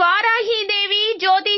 இவ்வாறாகி இதை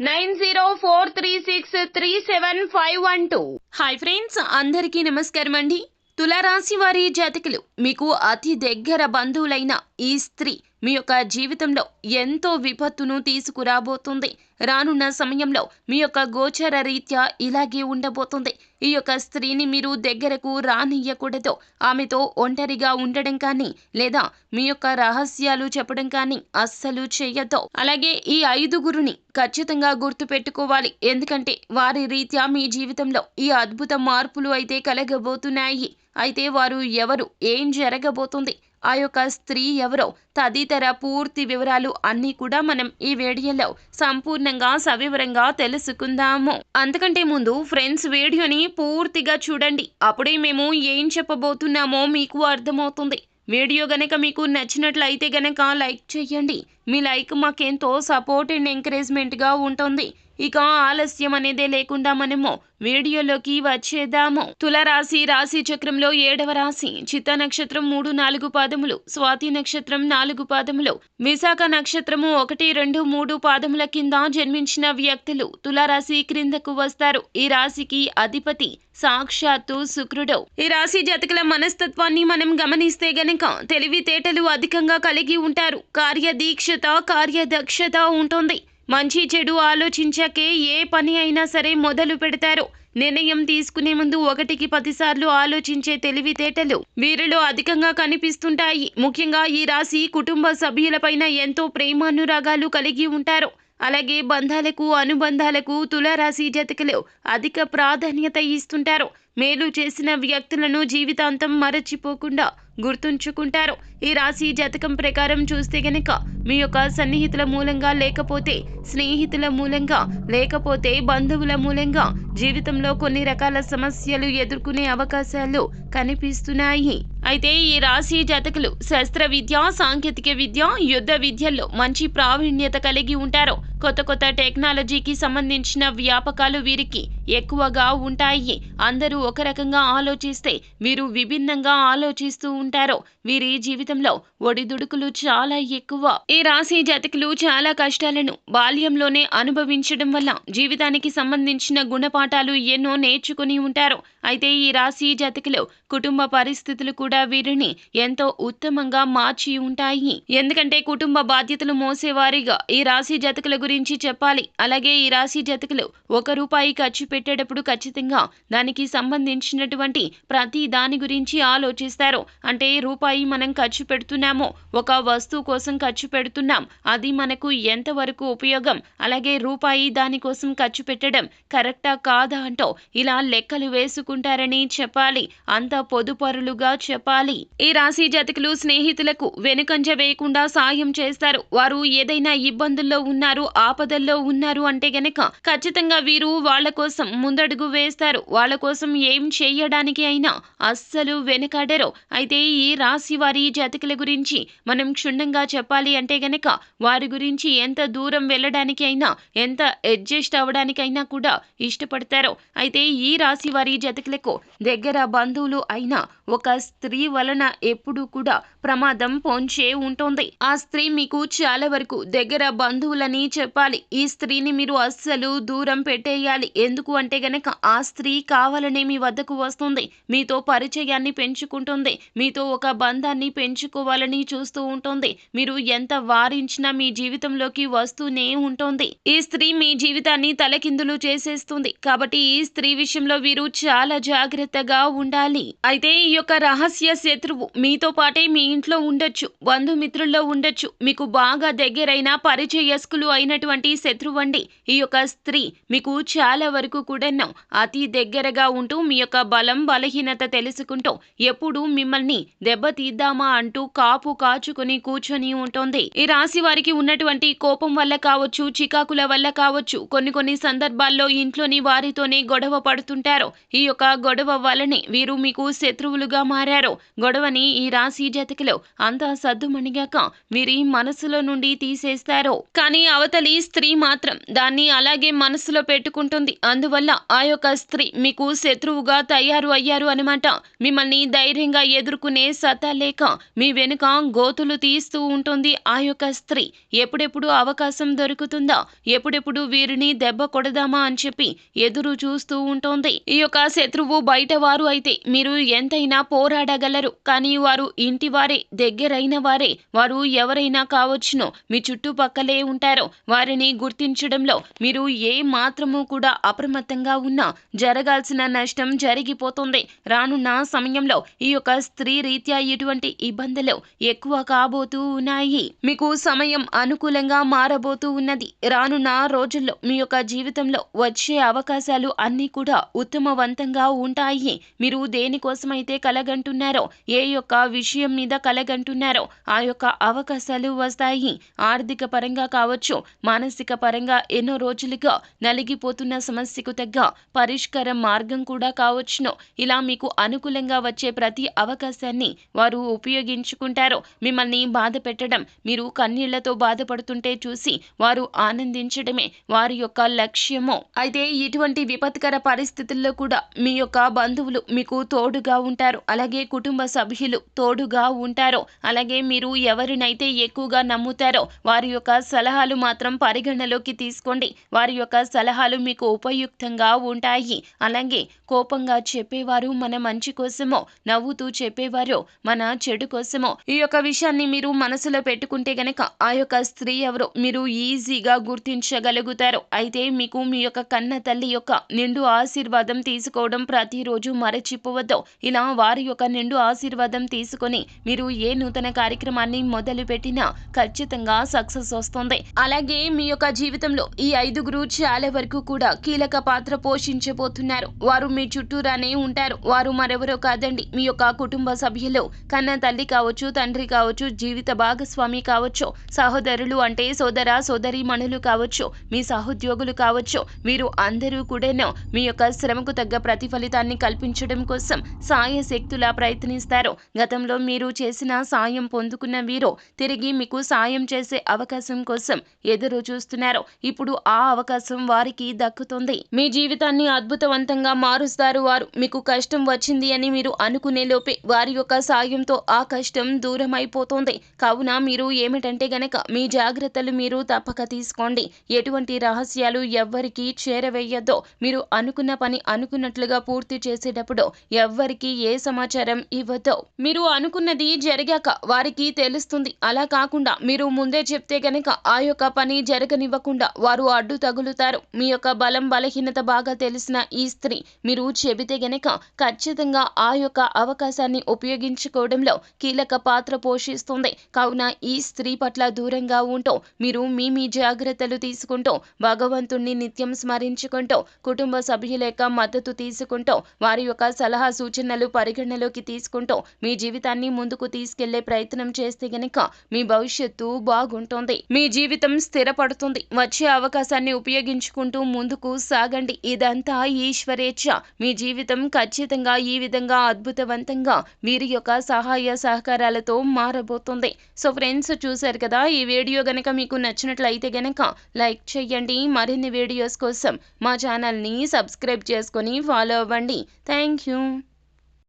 nine zero four three six three seven five one two. Hi friends అందరికీ నమస్కారం అండి. తులారాశి వారి జాతకులు మీకు అతి దగ్గర బంధువులైన ఈ స్త్రీ మీ యొక్క జీవితంలో ఎంతో విపత్తును తీసుకురాబోతుంది. రానున్న సమయంలో మీ యొక్క గోచర రీత్యా ఇలాగే ఉండబోతుంది. ఈ యొక్క స్త్రీని మీరు దగ్గరకు రానియ్యకూడదు. ఆమెతో ఒంటరిగా ఉండడం కానీ లేదా మీ యొక్క రహస్యాలు చెప్పడం కానీ అస్సలు చెయ్యొద్దు. అలాగే ఈ ఐదుగురుని ఖచ్చితంగా గుర్తుపెట్టుకోవాలి. ఎందుకంటే వారి రీత్యా మీ జీవితంలో ఈ అద్భుత మార్పులు అయితే కలగబోతున్నాయి. అయితే వారు ఎవరు? ఏం జరగబోతుంది? ఆ యొక్క స్త్రీ ఎవరో తదితర పూర్తి వివరాలు అన్నీ కూడా మనం ఈ వీడియోలో సంపూర్ణంగా సవివరంగా తెలుసుకుందాము. అంతకంటే ముందు ఫ్రెండ్స్ వీడియోని పూర్తిగా చూడండి. అప్పుడే మేము ఏం చెప్పబోతున్నామో మీకు అర్థమవుతుంది. వీడియో గనక మీకు నచ్చినట్లయితే గనక లైక్ చేయండి. మీ లైక్ మాకెంతో సపోర్ట్ అండ్ ఎంకరేజ్మెంట్గా ఉంటుంది. ఇక ఆలస్యం అనేదే లేకుండా మనము వీడియోలోకి వచ్చేద్దాము. తులరాశి రాశి చక్రంలో ఏడవ రాశి చిత్త నక్షత్రం మూడు నాలుగు పాదములు స్వాతి నక్షత్రం నాలుగు పాదములు విశాఖ నక్షత్రము ఒకటి రెండు మూడు పాదముల కింద జన్మించిన వ్యక్తులు తులారాశి క్రిందకు వస్తారు. ఈ రాశికి అధిపతి సాక్షాత్తు శుక్రుడు. ఈ రాశి జాతకుల మనస్తత్వాన్ని మనం గమనిస్తే గనక తెలివితేటలు అధికంగా కలిగి ఉంటారు. కార్యదీక్షత కార్యదక్షత ఉంటుంది. మంచి చెడు ఆలోచించాకే ఏ పని అయినా సరే మొదలు పెడతారు. నిర్ణయం తీసుకునే ముందు ఒకటికి పదిసార్లు ఆలోచించే తెలివితేటలు వీరిలో అధికంగా కనిపిస్తుంటాయి. ముఖ్యంగా ఈ రాశి కుటుంబ సభ్యులపైన ఎంతో ప్రేమానురాగాలు కలిగి ఉంటారు. అలాగే బంధాలకు అనుబంధాలకు తులారాశి జతకలు అధిక ప్రాధాన్యత ఇస్తుంటారు. మేలు చేసిన వ్యక్తులను జీవితాంతం మరచిపోకుండా గుర్తుంచుకుంటారు. ఈ రాశి జాతకం ప్రకారం చూస్తే గనక మీ యొక్క సన్నిహితుల మూలంగా లేకపోతే స్నేహితుల మూలంగా లేకపోతే బంధువుల మూలంగా జీవితంలో కొన్ని రకాల సమస్యలు ఎదుర్కొనే అవకాశాలు కనిపిస్తున్నాయి. అయితే ఈ రాశి జాతకులు శస్త్ర విద్య సాంకేతిక విద్య యుద్ధ విద్యల్లో మంచి ప్రావీణ్యత కలిగి ఉంటారు. కొత్త కొత్త టెక్నాలజీకి సంబంధించిన వ్యాపకాలు వీరికి ఎక్కువగా ఉంటాయి. అందరూ ఒక రకంగా ఆలోచిస్తే వీరు విభిన్నంగా ఆలోచిస్తూ ఉంటారు. వీరి జీవితంలో ఒడిదుడుకులు చాలా ఎక్కువ. ఈ రాశి జాతకులు చాలా కష్టాలను బాల్యంలోనే అనుభవించడం వల్ల జీవితానికి సంబంధించిన గుణపాఠాలు ఎన్నో నేర్చుకుని ఉంటారు. అయితే ఈ రాశి జాతకులు కుటుంబ పరిస్థితులు కూడా వీరిని ఎంతో ఉత్తమంగా మార్చి ఉంటాయి. ఎందుకంటే కుటుంబ బాధ్యతలు మోసేవారిగా ఈ రాశి జాతకుల గురించి గురించి చెప్పాలి. అలాగే ఈ రాశి జతకులు ఒక రూపాయి ఖర్చు పెట్టేటప్పుడు ఖచ్చితంగా దానికి సంబంధించినటువంటి ప్రతి దాని గురించి ఆలోచిస్తారు. అంటే రూపాయి మనం ఖర్చు పెడుతున్నామో ఒక వస్తువు కోసం ఖర్చు పెడుతున్నాం అది మనకు ఎంతవరకు ఉపయోగం? అలాగే రూపాయి దానికోసం ఖర్చు పెట్టడం కరెక్టా కాదా అంటూ ఇలా లెక్కలు వేసుకుంటారని చెప్పాలి. అంత పొదుపరులుగా చెప్పాలి. ఈ రాశి జాతకులు స్నేహితులకు వెనుకంజ వేయకుండా సాయం చేస్తారు. వారు ఏదైనా ఇబ్బందుల్లో ఉన్నారు ఆపదల్లో ఉన్నారు అంటే గనక ఖచ్చితంగా వీరు వాళ్ళ కోసం ముందడుగు వేస్తారు. వాళ్ళ కోసం ఏం చేయడానికి అయినా అస్సలు వెనకాడరు. అయితే ఈ రాశి వారి జాతకుల గురించి మనం క్షుణ్ణంగా చెప్పాలి అంటే గనక వారి గురించి ఎంత దూరం వెళ్ళడానికి అయినా ఎంత అడ్జస్ట్ అవ్వడానికైనా కూడా ఇష్టపడతారు. అయితే ఈ రాశి వారి జతకులకు దగ్గర బంధువులు అయిన ఒక స్త్రీ వలన ఎప్పుడూ కూడా ప్రమాదం పొంచే ఉంటుంది. ఆ స్త్రీ మీకు చాలా వరకు దగ్గర బంధువులని చెప్పాలి ఈ స్త్రీని మీరు అస్సలు దూరం పెట్టేయాలి. ఎందుకు అంటే గనక ఆ స్త్రీ కావాలనే మీ వద్దకు వస్తుంది మీతో పరిచయాన్ని పెంచుకుంటుంది మీతో ఒక బంధాన్ని పెంచుకోవాలని చూస్తూ ఉంటుంది. మీరు ఎంత వారించినా మీ జీవితంలోకి వస్తూనే ఉంటుంది. ఈ స్త్రీ మీ జీవితాన్ని తలకిందులు చేసేస్తుంది. కాబట్టి ఈ స్త్రీ విషయంలో వీరు చాలా జాగ్రత్తగా ఉండాలి. అయితే ఈ యొక్క రహస్య శత్రువు మీతో పాటే మీ ఇంట్లో ఉండొచ్చు బంధుమిత్రుల్లో ఉండొచ్చు. మీకు బాగా దగ్గరైన పరిచయస్కులు అయినట్టు శత్రువు శత్రువండి. ఈ యొక్క స్త్రీ మీకు చాలా వరకు కూడాను అతి దగ్గరగా ఉంటూ మీ యొక్క బలం బలహీనత తెలుసుకుంటూ ఎప్పుడు మిమ్మల్ని దెబ్బతీద్దామా అంటూ కాపు కాచుకుని కూర్చొని ఉంటుంది. ఈ రాశి వారికి ఉన్నటువంటి కోపం వల్ల కావచ్చు చికాకుల వల్ల కావచ్చు కొన్ని కొన్ని సందర్భాల్లో ఇంట్లోని వారితోనే గొడవ పడుతుంటారు. ఈ యొక్క గొడవ వల్లనే వీరు మీకు శత్రువులుగా మారారు. గొడవని ఈ రాశి జతకిలో అంతా సద్దుమణిగాక వీరి మనసులో నుండి తీసేస్తారు. కానీ అవతలి స్త్రీ మాత్రం దాన్ని అలాగే మనసులో పెట్టుకుంటుంది. అందువల్ల ఆ యొక్క స్త్రీ మీకు శత్రువుగా తయారు అయ్యారు అనమాట మిమ్మల్ని ధైర్యంగా ఎదుర్కొనే సత్తా లేక మీ వెనుక గోతులు తీస్తూ ఉంటుంది ఆ యొక్క స్త్రీ. ఎప్పుడెప్పుడు అవకాశం దొరుకుతుందా? ఎప్పుడెప్పుడు వీరిని దెబ్బ కొడదామా అని చెప్పి ఎదురు చూస్తూ ఉంటుంది. ఈ యొక్క శత్రువు బయట వారు అయితే మీరు ఎంతైనా పోరాడగలరు. కానీ వారు ఇంటి వారే దగ్గరైన వారే. వారు ఎవరైనా కావచ్చును. మీ చుట్టుపక్కలే ఉంటారో. వారిని గుర్తించడంలో మీరు ఏ మాత్రము కూడా అప్రమత్తంగా ఉన్నా జరగాల్సిన నష్టం జరిగిపోతుంది. రానున్న సమయంలో ఈ యొక్క స్త్రీ రీత్యా ఇటువంటి ఇబ్బందులు ఎక్కువ కాబోతూ ఉన్నాయి. మీకు సమయం అనుకూలంగా మారబోతూ ఉన్నది. రానున్న రోజుల్లో మీ యొక్క జీవితంలో వచ్చే అవకాశాలు అన్నీ కూడా ఉత్తమవంతంగా ఉంటాయి. మీరు దేనికోసమైతే కలగంటున్నారో ఏ యొక్క విషయం మీద కలగంటున్నారో ఆ యొక్క అవకాశాలు వస్తాయి. ఆర్థిక పరంగా కావచ్చు మానసిక పరంగా ఎన్నో రోజులుగా నలిగిపోతున్న సమస్యకు తగ్గ పరిష్కార మార్గం కూడా కావచ్చును. ఇలా మీకు అనుకూలంగా వచ్చే ప్రతి అవకాశాన్ని వారు ఉపయోగించుకుంటారు. మిమ్మల్ని బాధ పెట్టడం మీరు కన్నీళ్ళతో బాధపడుతుంటే చూసి వారు ఆనందించడమే వారి యొక్క లక్ష్యము. అయితే ఇటువంటి విపత్కర పరిస్థితుల్లో కూడా మీ యొక్క బంధువులు మీకు తోడుగా ఉంటారు. అలాగే కుటుంబ సభ్యులు తోడుగా ఉంటారు. అలాగే మీరు ఎవరినైతే ఎక్కువగా నమ్ముతారో వారి యొక్క సలహాలు మాత్రం పరిగణలోకి తీసుకోండి. వారి యొక్క సలహాలు మీకు ఉపయుక్తంగా ఉంటాయి. అలాగే కోపంగా చెప్పేవారు మన మంచి కోసమో నవ్వుతూ చెప్పేవారు మన చెడు కోసమో ఈ యొక్క విషయాన్ని మీరు మనసులో పెట్టుకుంటే గనక ఆ యొక్క స్త్రీ ఎవరో మీరు ఈజీగా గుర్తించగలుగుతారు. అయితే మీకు మీ యొక్క కన్న తల్లి యొక్క నిండు ఆశీర్వాదం తీసుకోవడం ప్రతిరోజు మరచిపోవద్దు. ఇలా వారి యొక్క నిండు ఆశీర్వాదం తీసుకొని మీరు ఏ నూతన కార్యక్రమాన్ని మొదలు పెట్టినా ఖచ్చితంగా సక్సెస్ వస్తుంది. అలాగే మీ యొక్క జీవితంలో ఈ ఐదుగురు చాలా వరకు కూడా కీలక పాత్ర పోషించబోతున్నారు. వారు మీ చుట్టూరానే ఉంటారు. వారు మరెవరో కాదండి. మీ యొక్క కుటుంబ సభ్యులు కన్న తల్లి కావచ్చు తండ్రి కావచ్చు జీవిత భాగస్వామి కావచ్చు సహోదరులు అంటే సోదర సోదరి మనులు కావచ్చు మీ సహోద్యోగులు కావచ్చు. వీరు అందరూ కూడాను మీ యొక్క శ్రమకు తగ్గ ప్రతిఫలితాన్ని కల్పించడం కోసం సాయ శక్తులా ప్రయత్నిస్తారు. గతంలో మీరు చేసిన సాయం పొందుకున్న వీరు తిరిగి మీకు సాయం చేసే అవకాశం కోసం ఎదురు చూస్తున్నారు. ఇప్పుడు ఆ అవకాశం వారికి దక్కుతుంది. మీ జీవితాన్ని అద్భుతవంతంగా మారుస్తారు వారు. మీకు కష్టం వచ్చింది అని మీరు అనుకునే లోపే వారి యొక్క సాయంతో ఆ కష్టం దూరం అయిపోతుంది కావున మీరు ఏమిటంటే గనక మీ జాగ్రత్తలు మీరు తప్పక తీసుకోండి. ఎటువంటి రహస్యాలు ఎవ్వరికీ చేరవేయద్దో. మీరు అనుకున్న పని అనుకున్నట్లుగా పూర్తి చేసేటప్పుడు ఎవ్వరికి ఏ సమాచారం ఇవ్వద్దో. మీరు అనుకున్నది జరిగాక వారికి తెలుస్తుంది. అలా కాకుండా మీరు ముందే చెప్తే గనక ఆ యొక్క పని జరగనివ్వకుండా వారు అడ్డు తగులుతారు. మీ యొక్క బలం బలహీనత బాగా తెలిసిన ఈ స్త్రీ మీరు చెబితే గనక ఖచ్చితంగా ఆ యొక్క అవకాశాన్ని ఉపయోగించుకోవడంలో కీలక పాత్ర పోషిస్తుంది. కావున ఈ స్త్రీ పట్ల దూరంగా ఉంటూ మీరు మీ మీ జాగ్రత్తలు తీసుకుంటూ భగవంతుణ్ణి నిత్యం స్మరించుకుంటూ కుటుంబ సభ్యుల యొక్క మద్దతు తీసుకుంటూ వారి యొక్క సలహా సూచనలు పరిగణలోకి తీసుకుంటూ మీ జీవితాన్ని ముందుకు తీసుకెళ్ళే ప్రయత్నం చేస్తే గనక మీ భవిష్యత్తు బాగుంటుంది. మీ జీవితం స్థిర స్థిరపడుతుంది వచ్చే అవకాశాన్ని ఉపయోగించుకుంటూ ముందుకు సాగండి. ఇదంతా ఈశ్వరేచ్ఛ. మీ జీవితం ఖచ్చితంగా ఈ విధంగా అద్భుతవంతంగా వీరి యొక్క సహాయ సహకారాలతో మారబోతుంది. సో ఫ్రెండ్స్ చూశారు కదా ఈ వీడియో గనక మీకు నచ్చినట్లయితే గనక లైక్ చేయండి. మరిన్ని వీడియోస్ కోసం మా ఛానల్ని సబ్స్క్రైబ్ చేసుకొని ఫాలో అవ్వండి. Thank you.